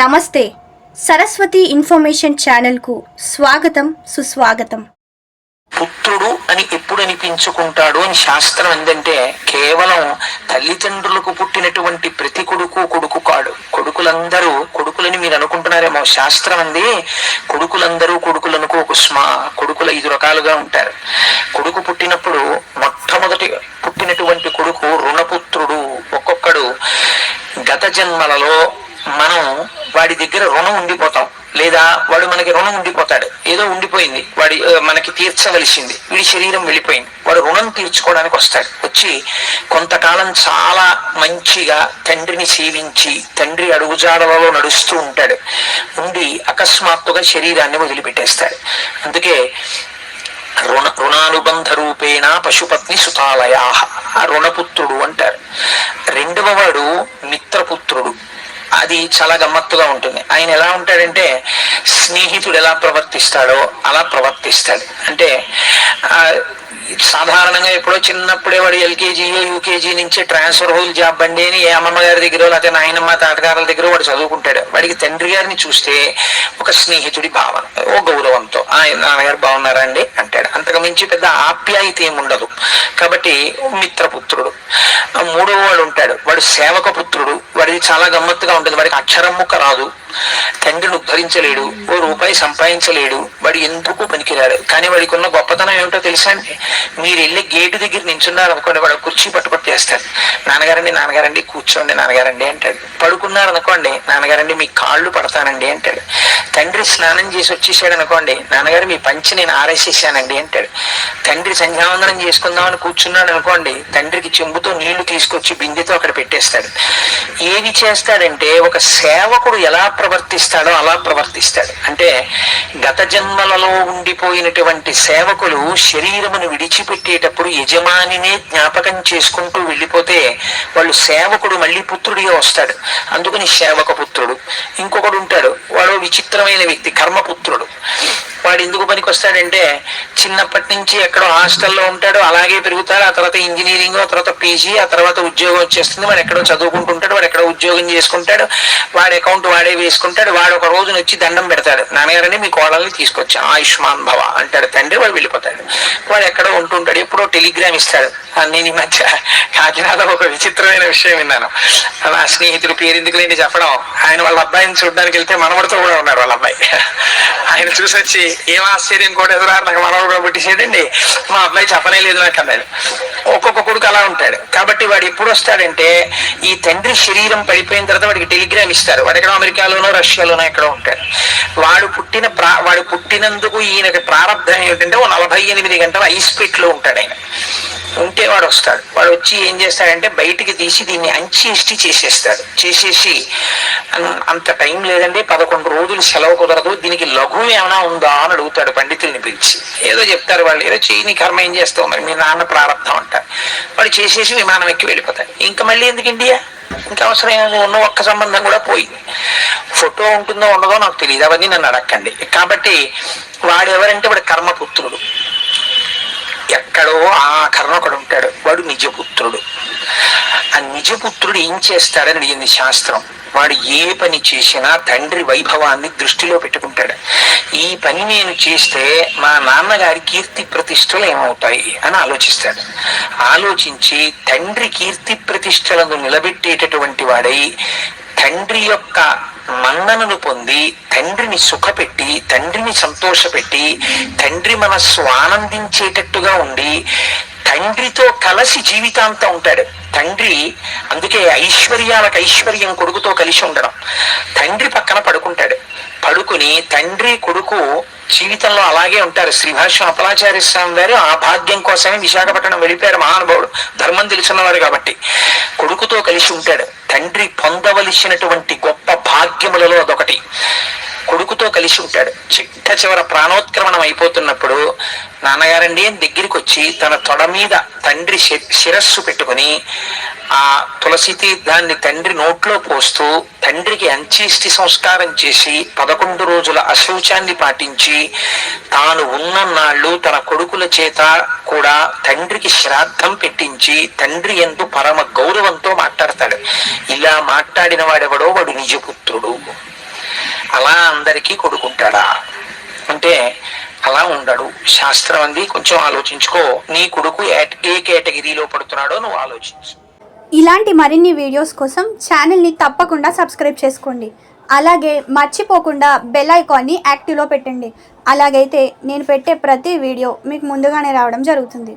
నమస్తే. సరస్వతి ఇన్ఫర్మేషన్ ఛానల్కు స్వాగతం సుస్వాగతం. పుత్రుడు అని ఎప్పుడు అనిపించుకుంటాడు అని శాస్త్రం ఏంటంటే కేవలం తల్లిదండ్రులకు పుట్టినటువంటి ప్రతి కొడుకు కొడుకు కాడు. కొడుకులందరూ కొడుకులని మీరు అనుకుంటున్నారేమో శాస్త్రం అంది. కొడుకులందరూ కొడుకులనుకో ఒక స్మా కొడుకులు ఐదు రకాలుగా ఉంటారు. కొడుకు పుట్టినప్పుడు మొట్టమొదటి పుట్టినటువంటి కొడుకు రుణపుత్రుడు ఒక్కొక్కడు. గత జన్మలలో దగ్గర రుణం ఉండిపోతాం. లేదా వాడు మనకి రుణం ఉండిపోతాడు. ఏదో ఉండిపోయింది. వాడి మనకి తీర్చవలసింది. వీడి శరీరం వెళ్ళిపోయింది. వాడు రుణం తీర్చుకోవడానికి వస్తాడు. వచ్చి కొంతకాలం చాలా మంచిగా తండ్రిని సేవించి తండ్రి అడుగుజాడలలో నడుస్తూ ఉంటాడు. ఉండి అకస్మాత్తుగా శరీరాన్ని వదిలిపెట్టేస్తాడు. అందుకే రుణ రుణానుబంధ రూపేణ పశుపత్ని సుతాలయా. రుణపుత్రుడు అంటారు. రెండవ వాడు మిత్రపుత్రుడు. అది చాలా గమ్మత్తుగా ఉంటుంది. ఆయన ఎలా ఉంటాడంటే స్నేహితుడు ఎలా ప్రవర్తిస్తాడో అలా ప్రవర్తిస్తాడు. అంటే సాధారణంగా ఎప్పుడో చిన్నప్పుడే వాడు ఎల్కేజీ యూకేజీ నుంచి ట్రాన్స్ఫర్ హోల్ జాబ్ బండి అని ఏ అమ్మమ్మ గారి దగ్గర లేకపోతే నాయనమ్మ తాతగారుల దగ్గర వాడు చదువుకుంటాడు. వాడికి తండ్రి గారిని చూస్తే ఒక స్నేహితుడి భావన ఓ గౌరవంతో ఆయన నాన్నగారు బాగున్నారా అండి? అంటాడు. అంతకు మించి పెద్ద ఆప్యాయత ఏమి ఉండదు. కాబట్టి మిత్రపుత్రుడు. ఆ మూడో వాడు ఉంటాడు. వాడు సేవక పుత్రుడు. వాడిది చాలా గమ్మత్తుగా ఉంటుంది. వాడికి అక్షరం ముక్క రాదు. తండ్రిని ఉద్ధరించలేడు. ఓ రూపాయి సంపాదించలేడు. వాడు ఎందుకు పనికిరాడు? కానీ వాడికి ఉన్న గొప్పతనం ఏమిటో తెలుసా అండి? మీరు వెళ్ళి గేటు దగ్గర నించున్నారు అనుకోండి వాడు కుర్చీ పట్టుకొని చేస్తాడు నాన్నగారండి నాన్నగారండి కూర్చోండి నాన్నగారండి అంటాడు. పడుకున్నారనుకోండి నాన్నగారండి మీ కాళ్ళు పడతానండి అంటాడు. తండ్రి స్నానం చేసి వచ్చేసాడు అనుకోండి నాన్నగారు మీ పంచి నేను ఆరేసేసానండి అంటాడు. తండ్రి సంధ్యావందనం చేసుకుందామని కూర్చున్నాడు అనుకోండి తండ్రికి చెంబుతో నీళ్ళు తీసుకొచ్చి బిందెతో అక్కడ పెట్టేస్తాడు. ఏది చేస్తాడంటే ఒక సేవకుడు ఎలా ప్రవర్తిస్తాడో అలా ప్రవర్తిస్తాడు. అంటే గత జన్మలలో ఉండిపోయినటువంటి సేవకులు శరీరమును విడిచిపెట్టేటప్పుడు యజమానినే జ్ఞాపకం చేసుకుంటూ వెళ్ళిపోతే వాళ్ళు సేవకుడు మళ్ళీ పుత్రుడిగా వస్తాడు. అందుకని సేవక పుత్రుడు. ఇంకొకడు ఉంటాడు వాడు విచిత్రమైన వ్యక్తి కర్మపుత్రుడు. వాడు ఎందుకు పనికి వస్తాడంటే చిన్నప్పటి నుంచి ఎక్కడో హాస్టల్లో ఉంటాడు అలాగే పెరుగుతాడు ఆ తర్వాత ఇంజనీరింగ్ ఆ తర్వాత పీజీ ఆ తర్వాత ఉద్యోగం వచ్చేస్తుంది. వాడు ఎక్కడో చదువుకుంటుంటాడు వాడు ఎక్కడో ఉద్యోగం చేసుకుంటాడు వాడి అకౌంట్ వాడే వేసుకుంటాడు వాడు ఒక రోజున వచ్చి దండం పెడతాడు. నాన్నగారని మీ కోడల్ని తీసుకొచ్చాం ఆయుష్మాన్ భవ అంటాడు తండ్రి వాడు వెళ్ళిపోతాడు. వాడు ఎక్కడో ఉంటుంటాడు ఎప్పుడో టెలిగ్రామ్ ఇస్తాడు. నేను ఈ మధ్య కాకినాడలో ఒక విచిత్రమైన విషయం విన్నాను. నా స్నేహితుడు పేరెందుకు లేని చెప్పడం ఆయన వాళ్ళ అబ్బాయిని చూడడానికి వెళ్తే మనవడితో కూడా ఉన్నారు వాళ్ళ అబ్బాయి. ఆయన చూసి వచ్చి ఏం ఆశ్చర్యం కూడా ఎదురారు నాకు మనవడు కూడా పుట్టిసేదండి మా అబ్బాయి చెప్పనే లేదు నాకు అన్నాడు. ఒక్కొక్క కొడుకు అలా ఉంటాడు. కాబట్టి వాడు ఎప్పుడు వస్తాడంటే ఈ తండ్రి శరీరం పడిపోయిన తర్వాత వాడికి టెలిగ్రామ్ ఇస్తారు. వాడు ఎక్కడో అమెరికాలోనో రష్యాలోనో ఎక్కడో ఉంటాడు. వాడు పుట్టిన ప్రా వాడు పుట్టినందుకు ఈయనకి ప్రారంభం ఏమిటంటే ఓ నలభై ఎనిమిది గంటల ఐస్పిట్లో ఉంటాడు ఆయన. ఉంటే వాడు వస్తాడు. వాడు వచ్చి ఏం చేస్తాడంటే బయటికి తీసి దీన్ని అంచేష్టి చేసేస్తాడు. చేసేసి అంత టైం లేదండి. పదకొండు రోజులు సెలవు కుదరదు. దీనికి లఘు ఏమైనా ఉందా అని అడుగుతాడు పండితుల్ని పిలిచి. ఏదో చెప్తారు వాళ్ళు. ఏదో చేయని కర్మ ఏం చేస్తావు మరి? మీ నాన్న ప్రారంభం అంటారు. వాడు చేసేసి విమానం ఎక్కి వెళ్ళిపోతాడు. ఇంకా మళ్ళీ ఎందుకు ఇండియా? ఇంకా అవసరం ఉన్న ఒక్క సంబంధం కూడా పోయింది. ఫోటో ఉంటుందో ఉండదో నాకు తెలియదు అవన్నీ నన్ను అడగండి కాబట్టి వాడు ఎవరంటే వాడు కర్మపుత్రుడు. ఎక్కడో ఆ కర్ణ ఒకడు ఉంటాడు. వాడు నిజపుత్రుడు. ఆ నిజపుత్రుడు ఏం చేస్తాడని అడిగింది శాస్త్రం. వాడు ఏ పని చేసినా తండ్రి వైభవాన్ని దృష్టిలో పెట్టుకుంటాడు. ఈ పని నేను చేస్తే మా నాన్నగారి కీర్తి ప్రతిష్టలు ఏమవుతాయి అని ఆలోచిస్తాడు. ఆలోచించి తండ్రి కీర్తి ప్రతిష్టలను నిలబెట్టేటటువంటి వాడై తండ్రి యొక్క మన్ననను పొంది తండ్రిని సుఖపెట్టి తండ్రిని సంతోషపెట్టి తండ్రి మనస్సు ఆనందించేటట్టుగా ఉండి తండ్రితో కలిసి జీవితాంతం ఉంటాడు. తండ్రి అందుకే ఐశ్వర్యాలకు ఐశ్వర్యం కొడుకుతో కలిసి ఉండడం. తండ్రి పక్కన పడుకుంటాడు. పడుకుని తండ్రి కొడుకు జీవితంలో అలాగే ఉంటారు. శ్రీభాష్యం అపలాచార్య స్వామి గారు ఆ భాగ్యం కోసమే విశాఖపట్నం వెళ్ళిపోయారు. మహానుభావుడు. ధర్మం తెలిసినవారు కాబట్టి కొడుకుతో కలిసి ఉంటాడు. తండ్రి పొందవలసినటువంటి గొప్ప భాగ్యములలో అదొకటి. కొడుకుతో కలిసి ఉంటాడు. చిట్ట చివర ప్రాణోత్క్రమణం అయిపోతున్నప్పుడు నాన్నగారండి అని దగ్గరికి వచ్చి తన తొడ మీద తండ్రి శి- శిరస్సు పెట్టుకుని ఆ తులసి తీర్థాన్ని తండ్రి నోట్లో పోస్తూ తండ్రికి అంత్యేష్టి సంస్కారం చేసి పదకొండు రోజుల అశౌచాన్ని పాటించి తాను ఉన్నన్నాళ్ళు తన కొడుకుల చేత కూడా తండ్రికి శ్రాద్ధం పెట్టించి తండ్రి ఎందు పరమ గౌరవంతో మాట్లాడతాడు. ఇలా మాట్లాడిన వాడెవడో వాడు నిజపుత్రుడు. అందరికీ కొడుకుంటాడా? అంటే అలా ఉండడు. శాస్త్రం అంది కొంచెం ఆలోచించుకో. నీ కొడుకు ఏ కేటగిరీలో పడుతున్నాడో నువ్వు ఆలోచించు. ఇలాంటి మరిన్ని వీడియోస్ కోసం ఛానల్ని తప్పకుండా సబ్స్క్రైబ్ చేసుకోండి. అలాగే మర్చిపోకుండా బెల్ ఐకాన్ని యాక్టివ్లో పెట్టండి. అలాగైతే నేను పెట్టే ప్రతి వీడియో మీకు ముందుగానే రావడం జరుగుతుంది.